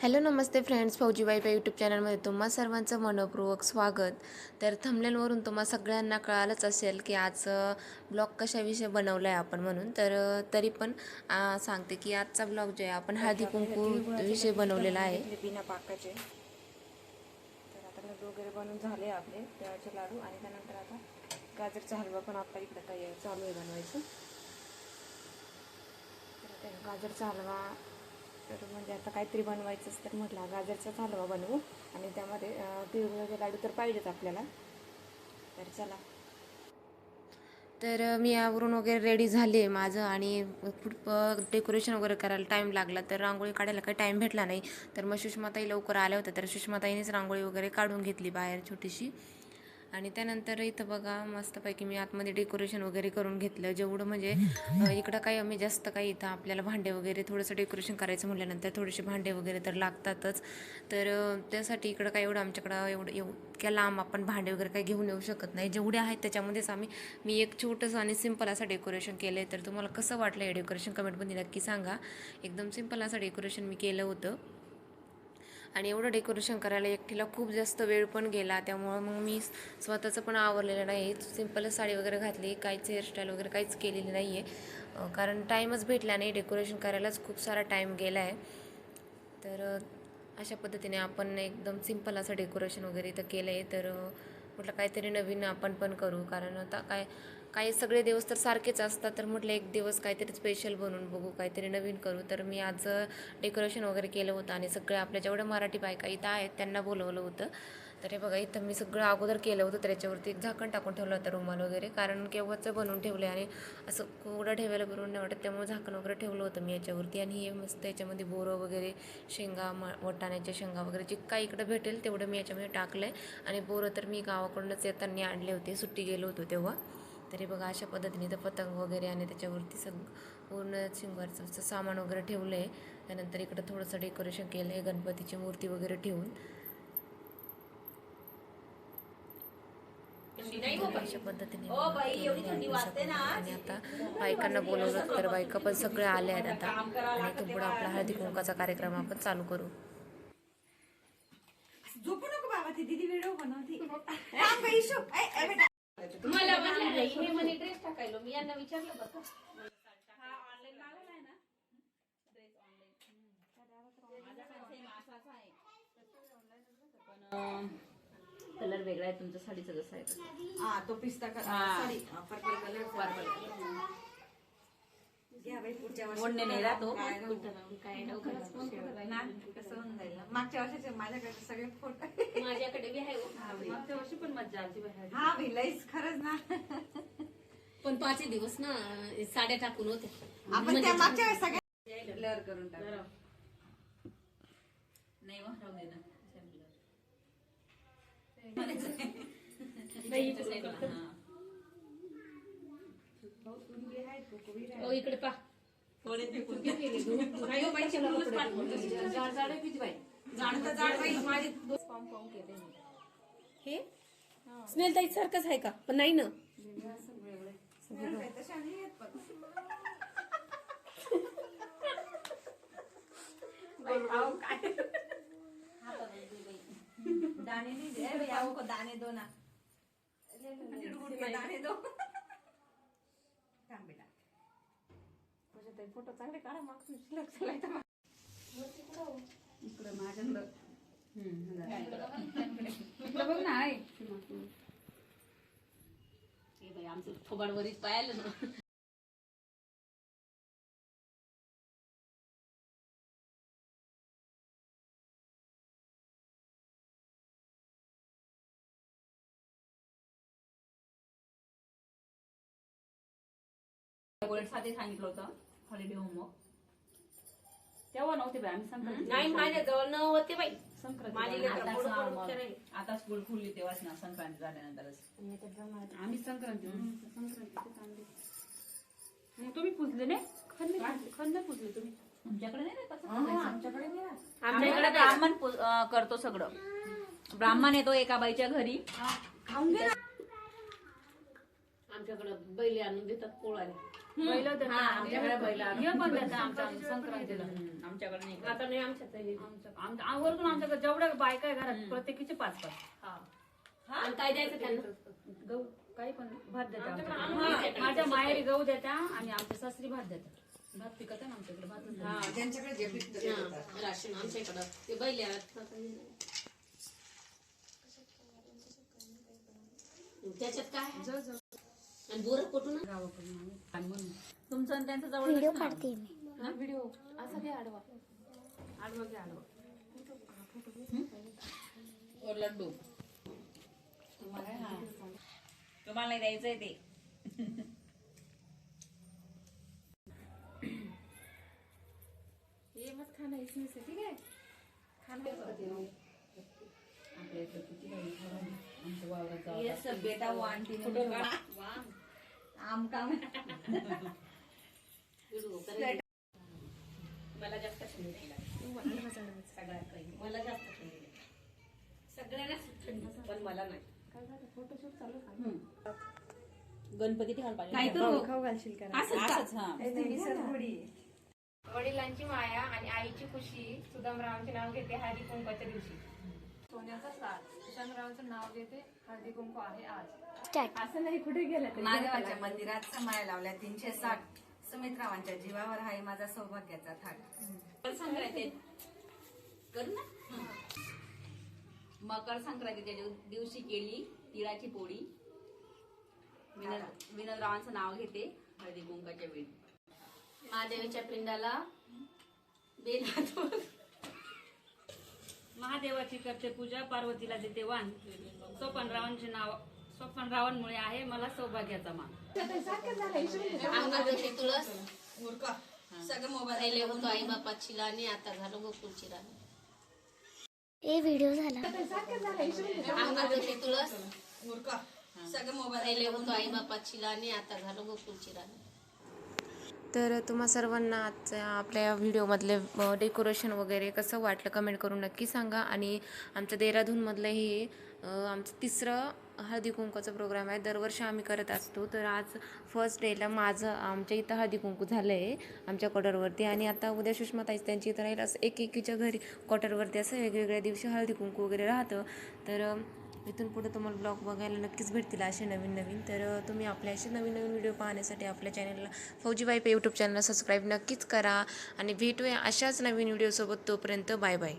Hello नमस्ते friends. फौजी wife YouTube चॅनलमध्ये तुम्हा सर्वांचं मनपूर्वक स्वागत. तर थंबनेलवरून तुम्हा सगळ्यांना कळालंच असेल की आज ब्लॉग कशाविषयी बनवला आहे आपण म्हणून. तर तरी पण सांगते की आजचा ब्लॉग जो आहे आपण हळदी कुंकू विषयी बनवलेला आहे. बिना पाकाचे. तर आता वगैरे बनवून झाले आपले तिळाचे लाडू. आणि त्यानंतर आता गाजरचा हलवा पण आपल्या इकडे तयार चालू आहे बनवायचं. तर गाजरचा हलवा काहीतरी बनवायचंच तर म्हटलं गाजरचा गाजरचाच हलवा बनवू. आणि त्यामध्ये तिळगुळाचे लाडू तर पाहिजेत आपल्याला. तर चला. तर मी यावरून वगैरे रेडी झाले माझं आणि खूप डेकोरेशन वगैरे करायला टाईम लागला. तर रांगोळी काढायला काही टाईम भेटला नाही. तर मग सुषमाताई लवकर आल्या होत्या. तर सुषमाताईनेच रांगोळी वगैरे काढून घेतली बाहेर छोटीशी. आणि त्यानंतर इथं बघा मस्तपैकी मी आतमध्ये डेकोरेशन वगैरे करून घेतलं. जेवढं म्हणजे इकडं काही आम्ही जास्त काही इथं आपल्याला भांडे वगैरे थोडंसं डेकोरेशन करायचं म्हटल्यानंतर थोडेसे भांडे वगैरे तर लागतातच. तर त्यासाठी इकडं काय एवढं आमच्याकडं एवढं इतक्या लांब आपण भांडे वगैरे काही घेऊन येऊ शकत नाही. जेवढे आहेत त्याच्यामध्येच आम्ही मी एक छोटंसं आणि सिंपल असं डेकोरेशन केलं आहे तर तुम्हाला कसं वाटलं हे डेकोरेशन कमेंटमध्ये नक्की सांगा. एकदम सिंपल असं डेकोरेशन मी केलं होतं. आणि एवढं डेकोरेशन करायला एकटीला खूप जास्त वेळ पण गेला. त्यामुळं मग मी स्वतःचं पण आवरलेलं नाही सिम्पलच साडी वगैरे घातली काहीच हेअरस्टाईल वगैरे काहीच केलेली नाही आहे कारण टाईमच भेटला नाही. डेकोरेशन करायलाच खूप सारा टाईम गेला आहे तर अशा पद्धतीने आपण एकदम सिंपल असं डेकोरेशन वगैरे इथं केलं आहे तर म्हटलं काहीतरी नवीन आपण पण करू. कारण आता काय काही सगळे दिवस तर सारखेच असतात तर म्हटलं एक दिवस काहीतरी स्पेशल बनवून बघू काहीतरी नवीन करू. तर मी आज डेकोरेशन वगैरे केलं होतं आणि सगळे आपल्या जेवढ्या मराठी बायका इथं आहेत त्यांना बोलवलं होतं. तर हे बघा इथं मी सगळं अगोदर केलं होतं त्याच्यावरती एक झाकण टाकून ठेवलं होतं रुमाल वगैरे कारण केव्हाचं बनवून ठेवलं आणि असं कोवडं ठेवायला बरोबर नाही वाटत त्यामुळे झाकण वगैरे ठेवलं होतं मी याच्यावरती. आणि हे मस्त याच्यामध्ये बोरं वगैरे शेंगा म वटाण्याच्या शेंगा वगैरे जे काही इकडं भेटेल तेवढं मी याच्यामध्ये टाकलं आहे आणि बोरं तर मी गावाकडूनच येताना आणले होते सुट्टी गेलो होतो तेव्हा. तरी बघा अशा पद्धतीने तर पतंग वगैरे आणि त्याच्यावरती सग पूर्ण शिंगारचं सामान वगैरे ठेवलं आहे त्यानंतर इकडं थोडंसं डेकोरेशन केलं आहे गणपतीची मूर्ती वगैरे ठेवून. अशा पद्धतीने सगळं. आणि आता बायकांना बोलवलं तर बायका पण सगळ्या आल्या आहेत आता. आणि इथून पुढं आपला हळदी कुंकाचा कार्यक्रम आपण चालू करू. झोपू नको बाबा ती दीदी व्हिडिओ बनवती मला म्हणलं हे म्हणे ड्रेस टाकायलो. मी यांना विचारलं बघा कलर वेगळा आहे. तुमच्या साडीचं जसं आहे. हा तो पिस्ता कलर हा. Sari purple colour Purple color. घ्या बाई पुढच्या वर्षी ओढणे नाही राहतो. ना. कसं होऊन जाईल मागच्या वर्षाचे माझ्याकडे सगळे फोटो माझ्याकडे बी आहे हो. मागच्या वर्षी पण मज्जा आली हा भाई लईच खरंच ना. पण पाच दिवस ना साड्या टाकून होते. आपण त्या मागच्या वेळेस सगळे ब्लर करून टाकू. नाही हो, राहू दे ना. हो इकडे पा हे स्मेल ताई सारखंच आहे का? पण नाही ना. दाणे नहीं दे. ए भैया हमको दाने दाणे दो थांब बेटा फोटो चांगले काढा मग इकडं माझ्याकडं. इकडं बघ. ना आहे हे आमचं थोबाड वरीच पाहिलं ना. साठी सांगितलं होतं. हॉलिडे होमवर्क तेव्हा नव्हते बाई आम्ही संक्रांती नाही माझ्या जवळ न होते बाई. संक्रांती माझी. लेकरं आता स्कूल खुलली तेव्हाच ना संक्रांती झाल्यानंतरच. आम्ही संक्रांती मग तुम्ही पुजले नाही? खंड खंड पुजले तुम्ही? तुमच्याकडे नाही रे तसं आमच्याकडे नाही राहत. आमच्या इकडे ब्राह्मण पू- अं, करतो सगळं. ब्राह्मण येतो एका बाईच्या घरी. आमच्याकडं बैल आणून देतात पोळायला बैल देतात. हा, आमच्याकडे बैल आणून. हे पण देतात. आमच्या संक्रांतीला. आमच्याकडे नाही करत. आता नाही आमच्यात आहे. आमच्या आम- वरतून आमच्याकडे जेवढ्या बायका आहे घरात प्रत्येकीचे पाच पाच. आणि काय द्यायचं त्यांना? गहू काही पण भात देतात आमच्याकडे. माझ्या माहेरी गहू देत्या आणि आमच्या सासरी भात देतात. भात पिकत आहे ना आमच्याकडे भातच देतात. हा, राशन आमच्या इकडं ते बैल. त्याच्यात काय आणि बोर कुठून गावाकडून आम्ही आणि म्हणून. तुमचं आणि त्यांचं जवळ व्हिडिओ काढते मी. व्हिडिओ. असा घे आडवा. आडवा लड्डू. तुम्हाला नाही द्यायचंय ते. ये मत खाना इसमें से ठीक है खाना आपल्या इथं किती काही ये सब बेटा वो आंटी ने मुझे बड़ा आम का मला जास्त थंडी नाही लागत. सगळ्यात काही. मला जास्त थंडी नाही. सगळ्यांनाच थंडी पण मला नाही. गणपती ठेवायला पाहिजे. काय करू खाऊ घालशील का? हा. वडिलांची माया आणि आईची खुशी सुदामरावांचे नाव घेते हळदी कुंकाच्या दिवशी. सोन्याचा साथ किशनरावांचं नाव घेते हळदी कुंकू आहे आज. असं नाही कुठे गेलं महादेवाच्या मंदिरात समाया लावल्या तीनशे साठ. सुमित्रावांच्या जीवावर आहे माझा सौभाग्याचा थाट. मकर संक्रांती. कर ना? मकर संक्रांतीच्या दिव- दिवशी केली तिळाची पोळी. विनोद विनोदरावांचं नाव घेते हळदी कुंकाच्या वेळी. महादेवीच्या पिंडाला बेल हात महादेवाची करते पूजा पार्वतीला देते वाण सोपनरावांचे नाव सोपनरावांमुळे आहे मला सौभाग्याचा मान. अंगाजोशी तुळस. सगळं मोबाईल होतो आई बापाची लाणी आता झालं गोकुळची राणी. ए व्हिडिओ झाला. अंगाजोशी तुळस. मूर्ख. सगळं मोबाईल होतो आई बापाची लाणी आता झालं गोकुळची राणी. तर तुम्हा सर्वांना आजच्या आपल्या व्हिडिओमधले डेकोरेशन वगैरे कसं वाटलं कमेंट करून नक्की सांगा. आणि आमचं देहरादूनमधलं हे आमचं तिसरं हळदी कुंकूचं प्रोग्राम आहे. दरवर्षी आम्ही करत असतो. तर आज फर्स्ट डेला माझं आमच्या इथं हळदी कुंकू झालं आहे आमच्या क्वार्टरवरती आणि आता उद्या सुषमाताईच त्यांची इथं राहील असं एक एकीच्या घरी क्वार्टरवरती असं वेगवेगळ्या दिवशी हळदी कुंकू वगैरे राहतं. तर इथून पुढे तुम्हाला ब्लॉग बघायला नक्कीच भेटतील असे नवीन नवीन. तर तुम्ही आपल्या असे नवीन नवीन व्हिडिओ पाहण्यासाठी आपल्या चॅनलला फौजी वाईप यूट्यूब चॅनलला सबस्क्राईब नक्कीच करा. आणि भेटूया अशाच नवीन व्हिडिओसोबत तोपर्यंत बाय बाय.